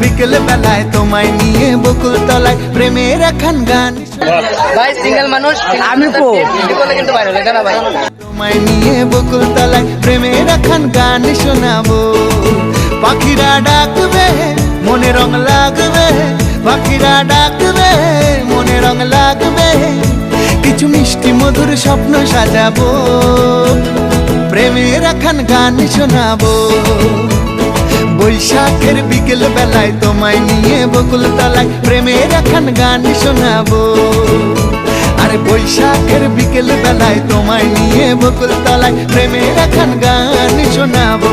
বিকেল বেলায় তোমায় নিয়ে বকুল তলায় প্রেমের এখন গান। ভাই সিঙ্গেল মানুষ আমি কো। কিন্তু ভাইরাল এটা না ভাই তোমায় নিয়ে বকুল তলায় প্রেমের এখন গান শোনাবো। পাখিরা ডাকবে মনে রং লাগবে। পাখিরা ডাকবে মনে রং লাগবে। কিছু মিষ্টি মধুর স্বপ্ন সাজাবো। প্রেমের এখন গান শোনাবো। বৈশাখের বিকেল বেলায় তোমায় নিয়ে বকুল তালায় প্রেমের এখন গান শোনাবো। আরে বৈশাখের বিকেল বেলায় তোমায় নিয়ে বকুল তালায় প্রেমের এখন গান শোনাবো।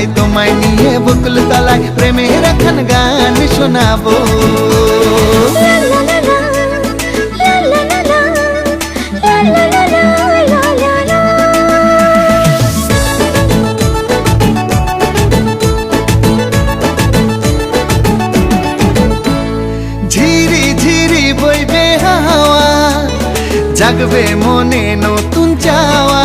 বেলায় তোমায় নিয়ে বকুল তলায় প্রেমের এখন গান শোনাবো। জাগবে মনে নতুন চাওয়া।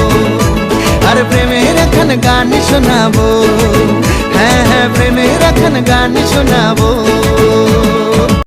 আর প্রেমের এখন গান শোনাবো হ্যাঁ হ্যাঁ প্রেমের এখন গান শোনাবো